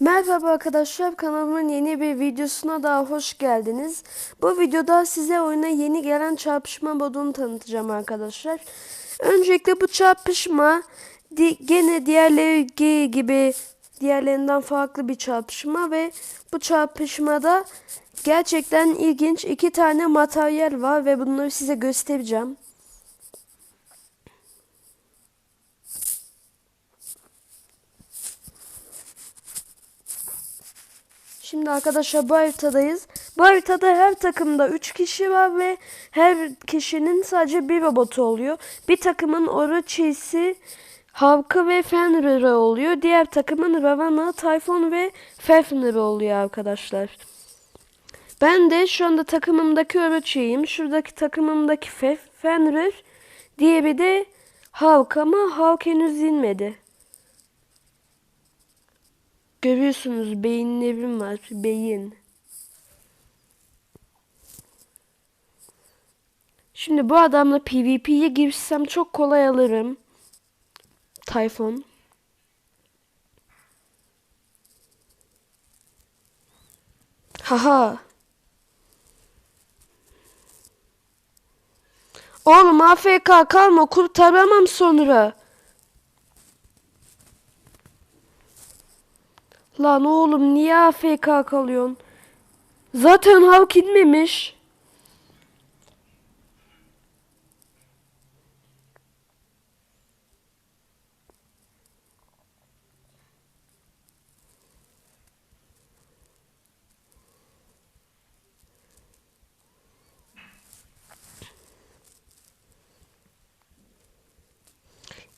Merhaba arkadaşlar kanalımın yeni bir videosuna daha hoş geldiniz. Bu videoda size oyuna yeni gelen çarpışma modunu tanıtacağım arkadaşlar. Öncelikle bu çarpışma di gene diğerleri gibi diğerlerinden farklı bir çarpışma ve bu çarpışmada gerçekten ilginç iki tane materyal var ve bunları size göstereceğim. Şimdi arkadaşlar bu haritadayız. Bu haritada her takımda 3 kişi var ve her kişinin sadece bir robotu oluyor. Bir takımın Orochi'si, Havkı ve Fenrir'ı oluyor. Diğer takımın Ravana, Typhoon ve Fafnir'ı oluyor arkadaşlar. Ben de şu anda takımımdaki Orochi'yim. Şuradaki takımımdaki Fef, Fenrir. Diğeri de Havk ama Havk henüz inmedi. Görüyorsunuz beyinlerim var. Beyin. Şimdi bu adamla PvP'ye girsem çok kolay alırım. Tayfun. Haha. Oğlum AFK kalma kurtaramam sonra. Lan oğlum niye AFK kalıyorsun? Zaten Havk inmemiş.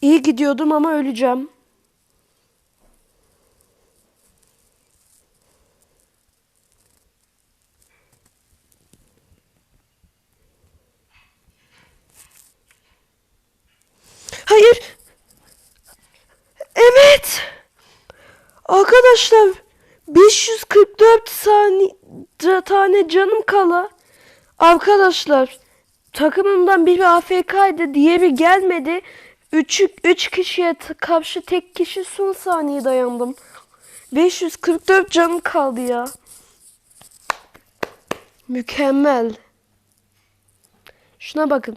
İyi gidiyordum ama öleceğim. Hayır. Evet. Arkadaşlar 544 saniye tane canım kala. Arkadaşlar takımımdan biri AFK'ydı diğeri gelmedi. 3 3 kişiye karşı tek kişi son saniye dayandım. 544 canım kaldı ya. Mükemmel. Şuna bakın.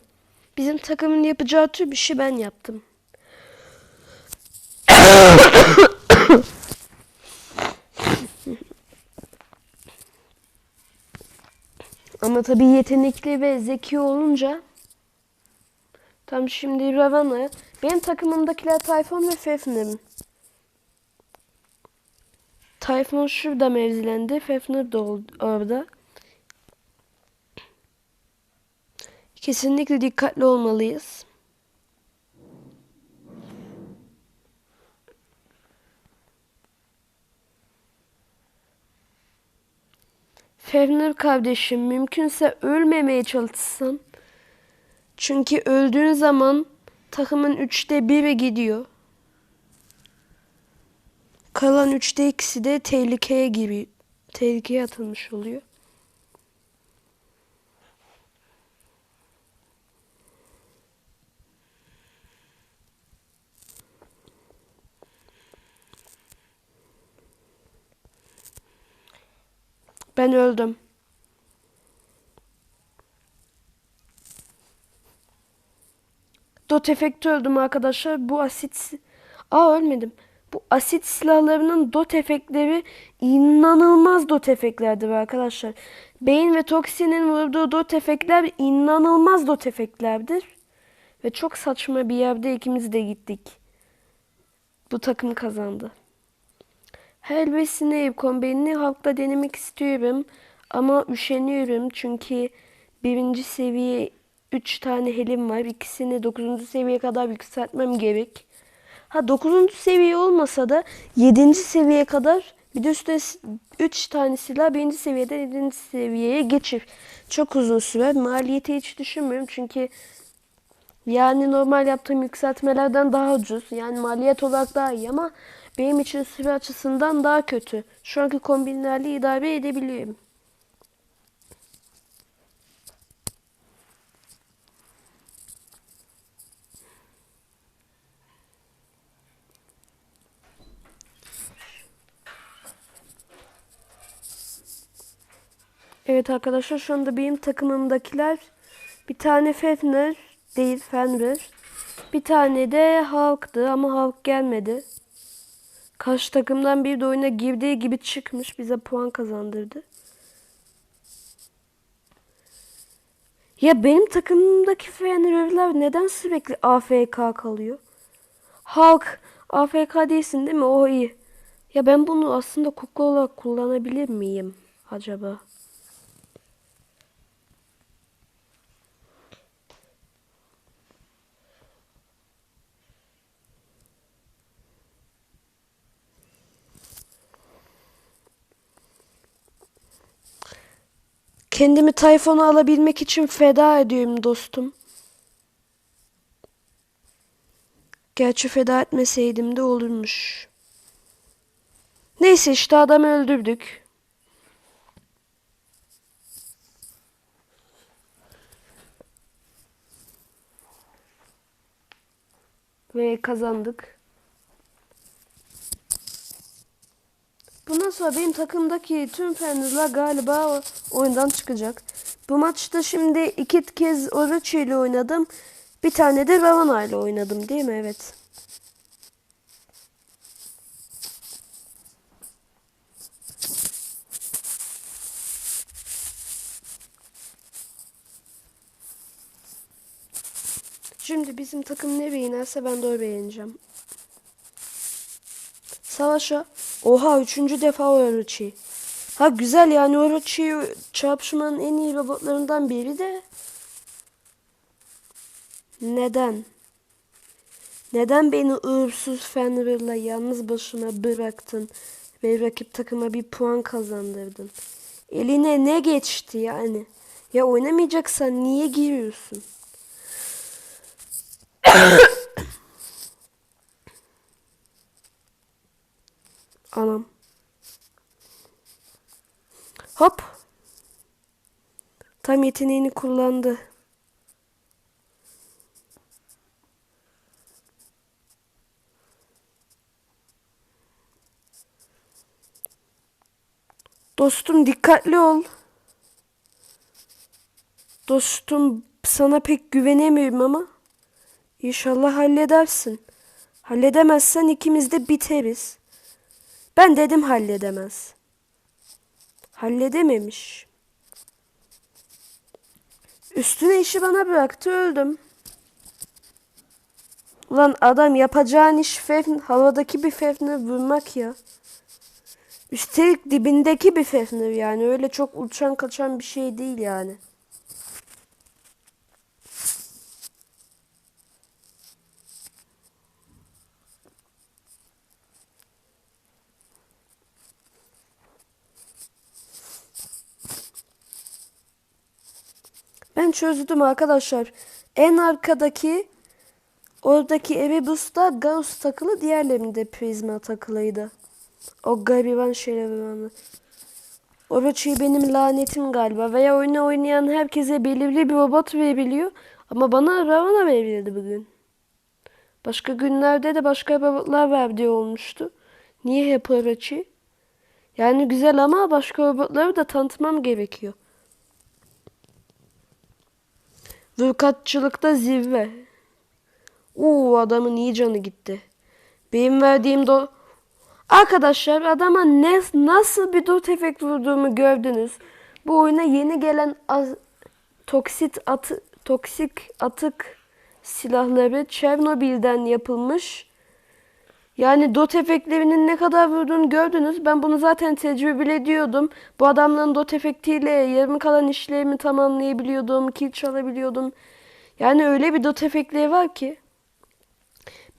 Bizim takımın yapacağı tür bir şey ben yaptım. Ama tabii yetenekli ve zeki olunca Tam şimdi Ravana. Benim takımımdakiler Tayfun ve Fafnir. Tayfun şurada mevzilendi. Fafnir de orada. Kesinlikle dikkatli olmalıyız. Fevnir kardeşim mümkünse ölmemeye çalışsın. Çünkü öldüğün zaman takımın üçte biri gidiyor. Kalan üçte ikisi de tehlikeye gibi tehlikeye atılmış oluyor. Ben öldüm. Dot efekti öldüm arkadaşlar. Bu asit... Aa ölmedim. Bu asit silahlarının dot efektleri inanılmaz dot efektlerdir arkadaşlar. Beyin ve toksinin vurduğu dot efektler inanılmaz dot efektlerdir. Ve çok saçma bir yerde ikimiz de gittik. Bu takım kazandı. Helve Snape kombinini halkta denemek istiyorum. Ama üşeniyorum çünkü birinci seviye 3 tane helim var. İkisini 9. seviye kadar yükseltmem gerek. Ha 9. seviye olmasa da 7. seviye kadar bir de üstte 3 tane silah 1. seviyeden 7. seviyeye geçir. Çok uzun sürer. Maliyeti hiç düşünmüyorum çünkü yani normal yaptığım yükseltmelerden daha ucuz. Yani maliyet olarak daha iyi ama benim için süre açısından daha kötü. Şu anki kombinlerle idare edebiliyorum. Evet arkadaşlar şu anda benim takımımdakiler bir tane Fenrir değil Fenrir. Bir tane de Hulk'tı ama Hulk gelmedi. Karşı takımdan bir de oyuna girdiği gibi çıkmış bize puan kazandırdı. Ya benim takımımdaki Fenrir'ler neden sürekli AFK kalıyor? Hulk AFK değilsin değil mi? O iyi. Ya ben bunu aslında kukla olarak kullanabilir miyim acaba? Kendimi Tayfun'a alabilmek için feda ediyorum dostum. Gerçi feda etmeseydim de olurmuş. Neyse işte adamı öldürdük. Ve kazandık. Bundan sonra benim takımdaki tüm Fenerler galiba oyundan çıkacak. Bu maçta şimdi iki kez Orochi ile oynadım. Bir tane de Ravana ile oynadım değil mi? Evet. Şimdi bizim takım ne beğenerse ben de o beğeneceğim. Savaşa. Oha üçüncü defa Orochi. Ha güzel yani Orochi çarpışmanın en iyi robotlarından biri de. Neden? Neden beni ırsız Fenrir'la yalnız başıma bıraktın ve rakip takıma bir puan kazandırdın? Eline ne geçti yani? Ya oynamayacaksan niye giriyorsun? Anam. Hop. Tam yeteneğini kullandı. Dostum dikkatli ol. Dostum sana pek güvenemiyorum ama inşallah halledersin. Halledemezsen ikimiz de biteriz. Ben dedim halledemez. Halledememiş. Üstüne işi bana bıraktı öldüm. Ulan adam yapacağın iş fefn, havadaki bir fefne vurmak ya. Üstelik dibindeki bir fefner yani öyle çok uçan kaçan bir şey değil yani. Çözdüm arkadaşlar. En arkadaki oradaki Erebus'ta Gauss takılı diğerlerinde Prisma takılıydı. O gariban şerefim Orochi benim lanetim galiba. Veya oyunu oynayan herkese belirli bir robot verebiliyor. Ama bana Ravana verildi bugün. Başka günlerde de başka robotlar verdiği olmuştu. Niye hep Orochi? Yani güzel ama başka robotları da tanıtmam gerekiyor. Vurkatçılıkta zirve. Uuu adamın iyi canı gitti. Benim verdiğim do... Arkadaşlar adama ne, nasıl bir dot efekt vurduğumu gördünüz. Bu oyuna yeni gelen az, toksit atı, toksik atık silahları Çernobil'den yapılmış. Yani dot efektlerinin ne kadar vurduğunu gördünüz. Ben bunu zaten tecrübe ediyordum. Bu adamların dot efektiyle yarım kalan işlerimi tamamlayabiliyordum. Kill çalabiliyordum. Yani öyle bir dot efektleri var ki.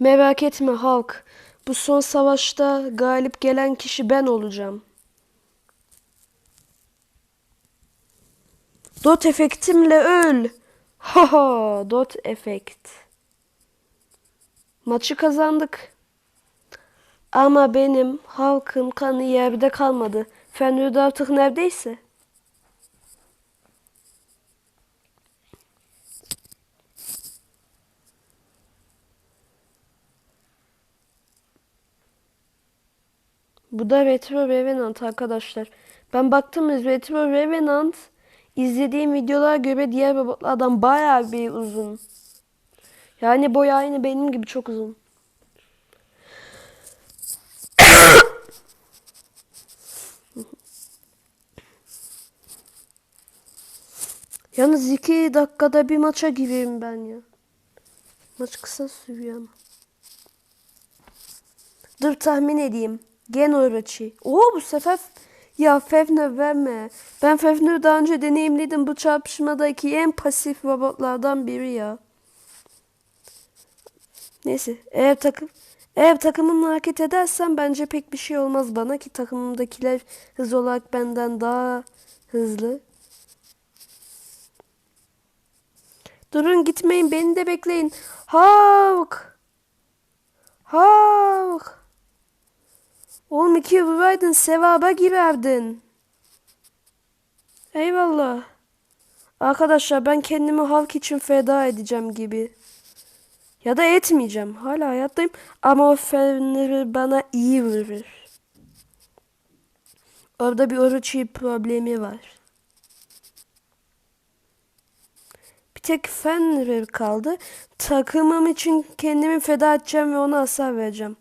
Merak etme halk. Bu son savaşta galip gelen kişi ben olacağım. Dot efektimle öl. Ha ha, dot efekt. Maçı kazandık. Ama benim halkın kanı yerde kalmadı. Fenrir artık neredeyse. Bu da Retro Revenant arkadaşlar. Ben baktım Retro Revenant izlediğim videolara göre diğer robotlardan bayağı bir uzun. Yani boyu aynı benim gibi çok uzun. Yalnız iki dakikada bir maça gireyim ben ya. Maç kısa sürüyor ama. Dur tahmin edeyim. Gen Orachi. Oo bu sefer ya Fevner verme. Ben Fevner'ı daha önce deneyimledim. Bu çarpışmadaki en pasif robotlardan biri ya. Neyse eğer takım eğer takımımla hareket edersem bence pek bir şey olmaz bana ki takımımdakiler hız olarak benden daha hızlı. Durun gitmeyin beni de bekleyin. Hawk. Hawk. Oğlum iki vuraydın sevaba girerdin. Eyvallah. Arkadaşlar ben kendimi halk için feda edeceğim gibi. Ya da etmeyeceğim. Hala hayattayım. Ama o feneri bana iyi vurur. Orada bir Orochi problemi var. Tek Fenrir kaldı. Takımım için kendimi feda edeceğim ve ona hasar vereceğim.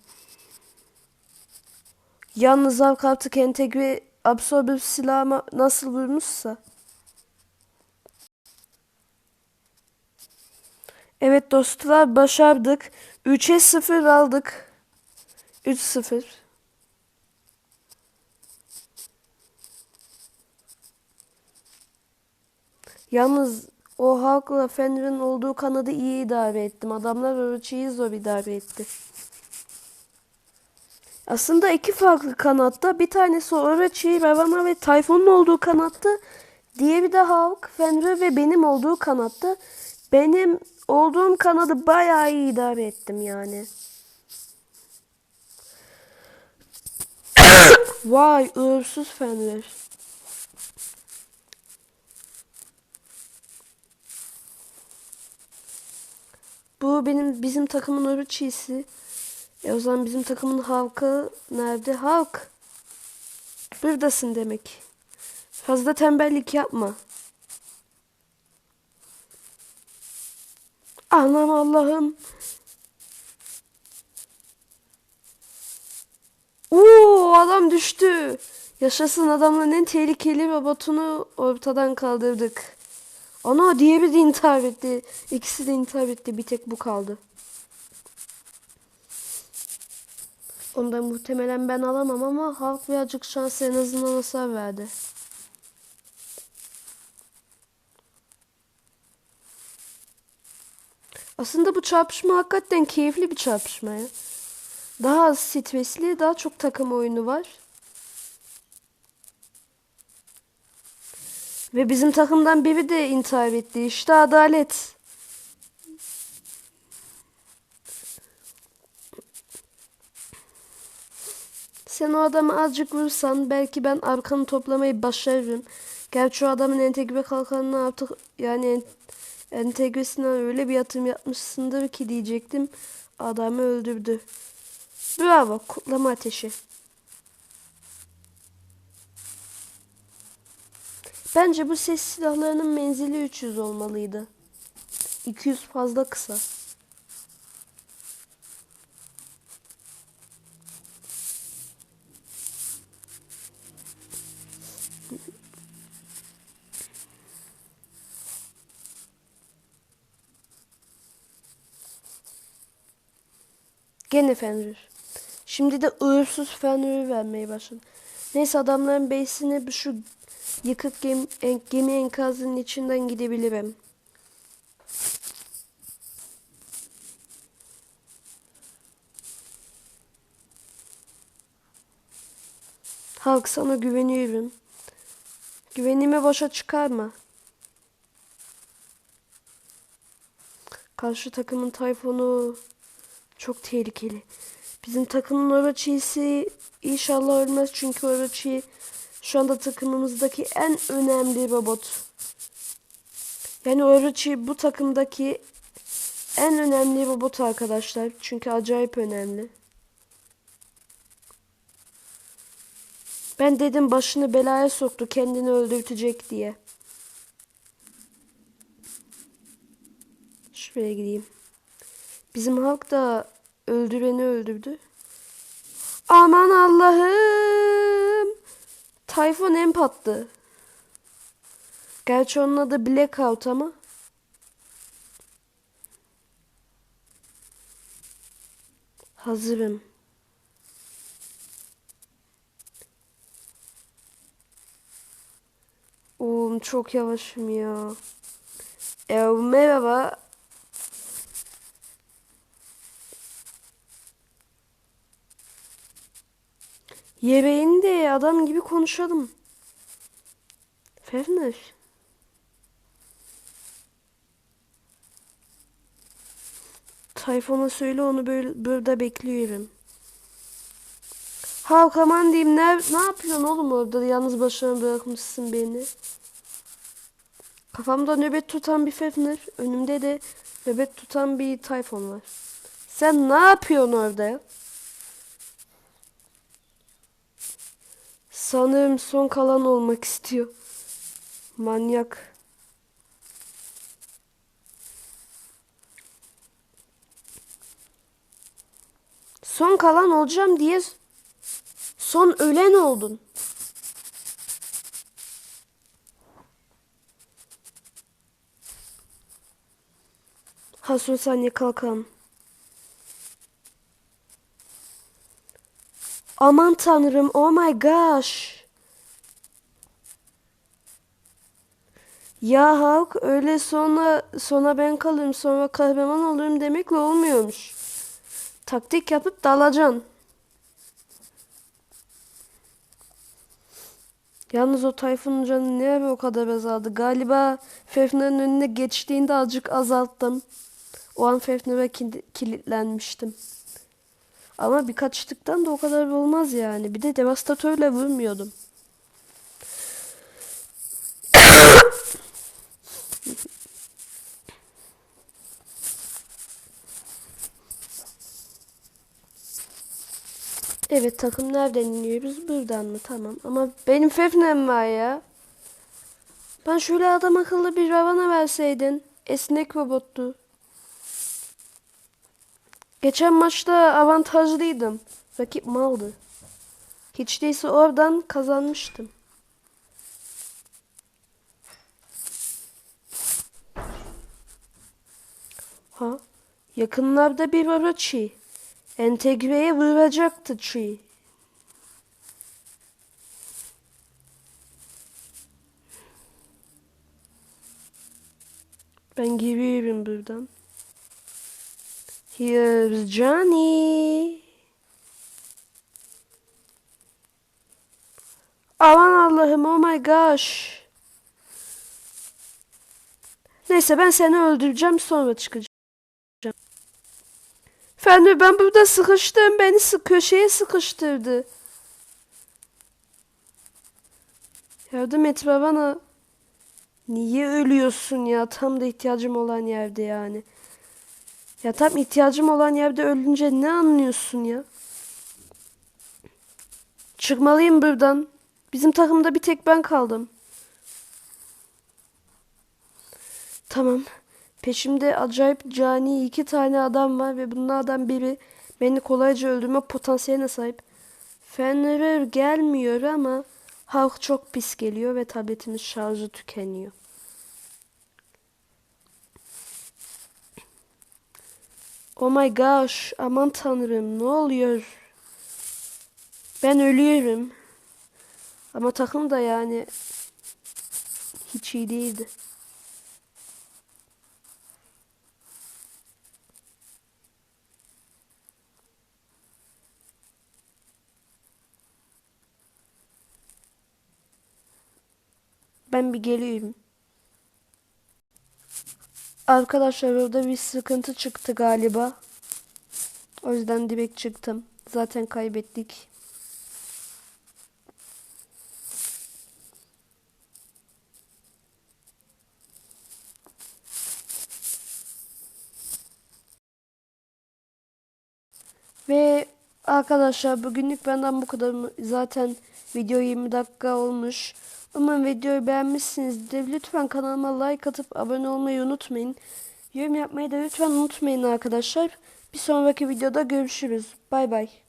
Yalnız halk artık entegre absorber silahıma nasıl vurmuşsa. Evet dostlar başardık. 3'e 0 aldık. 3-0. Yalnız o halkla Fenrir'in olduğu kanadı iyi idare ettim. Adamlar Orochi'yi zor idare etti. Aslında iki farklı kanatta. Bir tanesi Orochi, Ravana ve Tayfun'un olduğu kanatta. Diğeri de Hulk, Fenrir ve benim olduğu kanatta. Benim olduğum kanadı bayağı iyi idare ettim yani. Vay uğursuz Fenrir. Bu benim bizim takımın Orochi'si. E o zaman bizim takımın halkı nerede? Halk. Buradasın demek. Fazla tembellik yapma. Anam Allah'ım. Oo adam düştü. Yaşasın adamların en tehlikeli robotunu ortadan kaldırdık. Ana diğeri de intihar etti. İkisi de intihar etti. Bir tek bu kaldı. Ondan muhtemelen ben alamam ama halk birazcık şans en azından hasar verdi. Aslında bu çarpışma hakikaten keyifli bir çarpışma ya. Daha az stresli, daha çok takım oyunu var. Ve bizim takımdan biri de intihar etti. İşte adalet. Sen o adamı azıcık vursan belki ben arkanı toplamayı başarırım. Gerçi o adamın entegre kalkanına artık yani en, entegresine öyle bir yatırım yapmışsındır ki diyecektim. Adamı öldürdü. Bravo kutlama ateşi. Bence bu ses silahlarının menzili 300 olmalıydı. 200 fazla kısa. Gene Fenrir. Şimdi de uğursuz Fenrir'i vermeye başladı. Neyse adamların base'ine şu yıkık gemi, en, gemi enkazının içinden gidebilirim. Halk sana güveniyorum. Güvenimi boşa çıkarma. Karşı takımın Tayfun'u çok tehlikeli. Bizim takımın Orochi'si inşallah ölmez çünkü Orochi şu anda takımımızdaki en önemli robot. Yani Orochi bu takımdaki en önemli robot arkadaşlar. Çünkü acayip önemli. Ben dedim başını belaya soktu kendini öldürtecek diye. Şuraya gideyim. Bizim halk da öldüreni öldürdü. Aman Allah'ım. Tayfun empattı. Gerçi onun adı Blackout ama. Hazırım. Oğlum çok yavaşım ya. E, merhaba. Yemeğini de adam gibi konuşalım. Fevner. Tayfun'a söyle onu böyle burada bekliyorum. Halk aman diyeyim ne, ne yapıyorsun oğlum orada yalnız başına bırakmışsın beni. Kafamda nöbet tutan bir Fevner. Önümde de nöbet tutan bir Tayfun var. Sen ne yapıyorsun orada Sanırım son kalan olmak istiyor. Manyak. Son kalan olacağım diye son ölen oldun. Ha saniye kalkalım. Aman tanrım oh my gosh. Ya Hulk öyle sonra sona ben kalırım sonra kahraman olurum demekle olmuyormuş. Taktik yapıp dalacaksın. Yalnız o Tayfun'un canı ara o kadar azaldı. Galiba Fefner'in önüne geçtiğinde azıcık azalttım. O an Fefner'e kilitlenmiştim. Ama birkaç tıktan da o kadar olmaz yani. Bir de devastatörle vurmuyordum. Evet takım nereden iniyoruz? Buradan mı? Tamam. Ama benim Fefnem var ya. Ben şöyle adam akıllı bir Ravana verseydin. Esnek robottu. Geçen maçta avantajlıydım. Rakip maldı. Hiç değilse oradan kazanmıştım. Ha? Yakınlarda bir araç Entegreye vuracaktı Chi. Ben giriyorum buradan. Here's Johnny. Aman Allah'ım oh my gosh. Neyse ben seni öldüreceğim sonra çıkacağım. Efendim ben burada sıkıştım. Beni sık köşeye sıkıştırdı. Yardım et bana. Niye ölüyorsun ya? Tam da ihtiyacım olan yerde yani. Ya tam ihtiyacım olan yerde ölünce ne anlıyorsun ya? Çıkmalıyım buradan. Bizim takımda bir tek ben kaldım. Tamam. Peşimde acayip cani iki tane adam var ve bunlardan biri beni kolayca öldürme potansiyeline sahip. Fenrir gelmiyor ama halk çok pis geliyor ve tabletimiz şarjı tükeniyor. Oh my gosh, aman tanrım ne oluyor? Ben ölüyorum. Ama takım da yani hiç iyi değildi. Ben bir geliyorum. Arkadaşlar orada bir sıkıntı çıktı galiba. O yüzden direkt çıktım. Zaten kaybettik. Ve Arkadaşlar bugünlük benden bu kadar. Zaten video 20 dakika olmuş. Umarım videoyu beğenmişsinizdir. Lütfen kanalıma like atıp abone olmayı unutmayın. Yorum yapmayı da lütfen unutmayın arkadaşlar. Bir sonraki videoda görüşürüz. Bay bay.